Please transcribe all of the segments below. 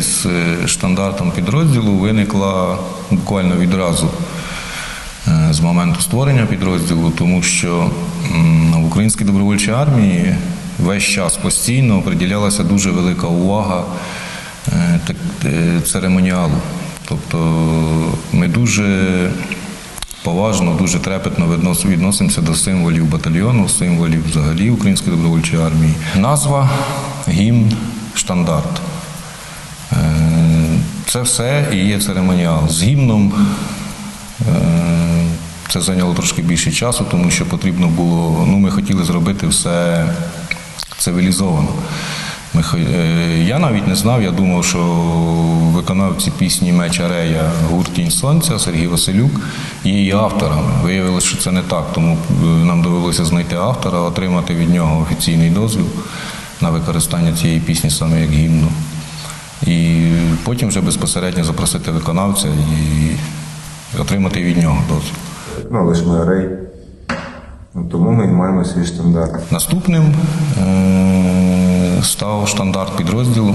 із е, штандартом підрозділу виникла буквально відразу е, з моменту створення підрозділу, тому що в українській добровольчій армії весь час постійно приділялася дуже велика увага е, е, церемоніалу. Тобто ми дуже поважно, дуже трепетно відносимося до символів батальйону, символів взагалі української добровольчої армії. Назва, гімн, штандарт. Це все і є церемоніал. З гімном е, це зайняло трошки більше часу, тому що потрібно було, ну ми хотіли зробити все цивілізовано. Ми, е, я навіть не знав, я думав, що виконавці пісні Меч Арея гурт Тінь Сонця Сергій Василюк є її авторами. Виявилося, що це не так, тому е, нам довелося знайти автора, отримати від нього офіційний дозвіл на використання цієї пісні саме як гімну. І потім вже безпосередньо запросити виконавця і отримати від нього дозвіл. Ну, але ж ми арей. Ну, тому ми маємо свій стандарт. Наступним е, став штандарт підрозділу,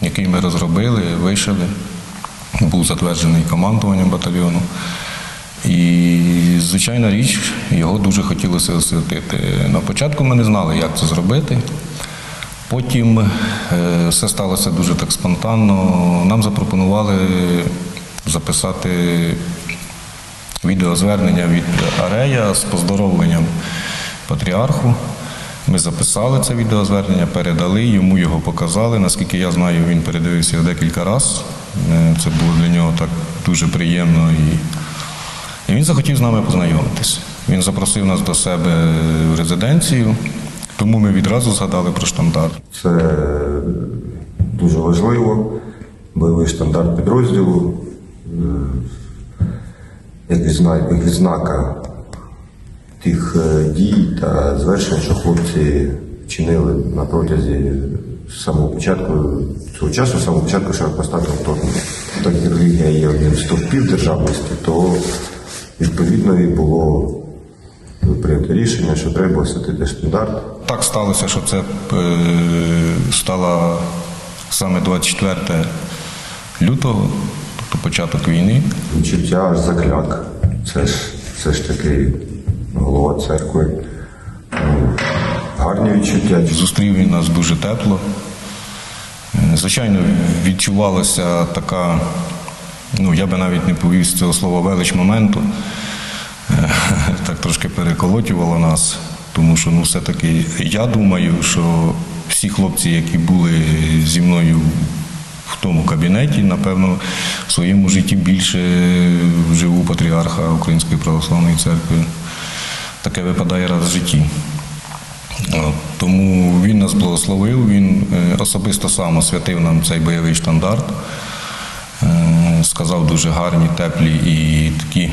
який ми розробили, вишили, був затверджений командуванням батальйону. І, звичайна річ, його дуже хотілося освятити. На початку ми не знали, як це зробити. Потім е, все сталося дуже так спонтанно. Нам запропонували записати відеозвернення від Арея з поздоровленням патріарху. Ми записали це відеозвернення, передали, йому його показали. Наскільки я знаю, він передивився декілька разів. Е, Це було для нього так дуже приємно. І, і він захотів з нами познайомитися. Він запросив нас до себе в резиденцію, тому ми відразу згадали про штандарт. Це дуже важливо. Бойовий стандарт підрозділу, е, як відзнака тих е, дій та звершень, що хлопці вчинили на протязі самого початку цього часу, самого початку широкопостатного вторгнення. Так як релігія є одним з стовпів державності, то відповідно і було прийнято рішення, що треба освятити стандарт. Так сталося, що це е, стало саме 24 лютого, тобто початок війни. Відчуття аж закляк. Це ж все ж таки голова церкви. Ну, Гарні відчуття. Зустрів він нас дуже тепло. Звичайно, відчувалася така, ну я би навіть не повів з цього слова велич моменту. Так трошки переколотювало нас, тому що ну, все-таки я думаю, що всі хлопці, які були зі мною в тому кабінеті, напевно, в своєму житті більше вживу патріарха Української православної церкви. Таке випадає раз в житті. Тому він нас благословив, він е, особисто сам освятив нам цей бойовий штандарт, Е, сказав дуже гарні, теплі і такі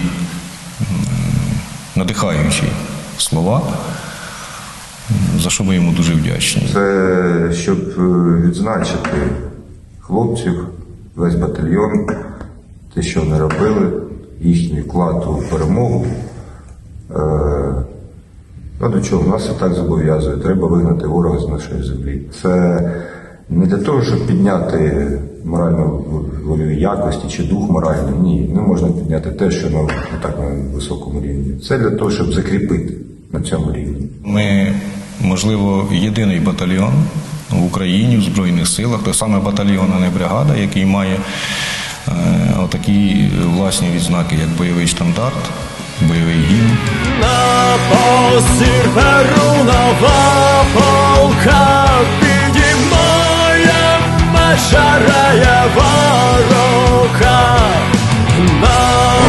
надихаючі слова, за що ми йому дуже вдячні. Це щоб е, відзначити хлопців, весь батальйон, те, що вони робили, їхній вклад у перемогу. Е, Ну, до чого нас і так зобов'язує. Треба вигнати ворога з нашої землі. Це не для того, щоб підняти морально вольові якості чи дух моральний. Ні, не можна підняти те, що на, так на високому рівні. Це для того, щоб закріпити на цьому рівні. Ми, можливо, єдиний батальйон в Україні в Збройних силах, той саме батальйон, а не бригада, який має е, отакі власні відзнаки, як бойовий штандарт, бойовий гімн. На посір перунова мешарає ворога. На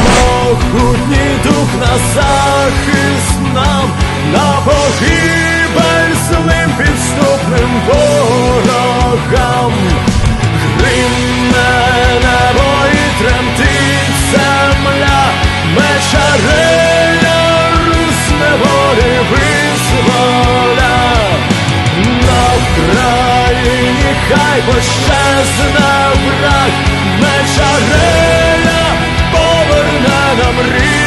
могутній дух на захист нам, на погибель злим підступним ворогам. Гримне хай пощезне враг, не реля поверне нам рік.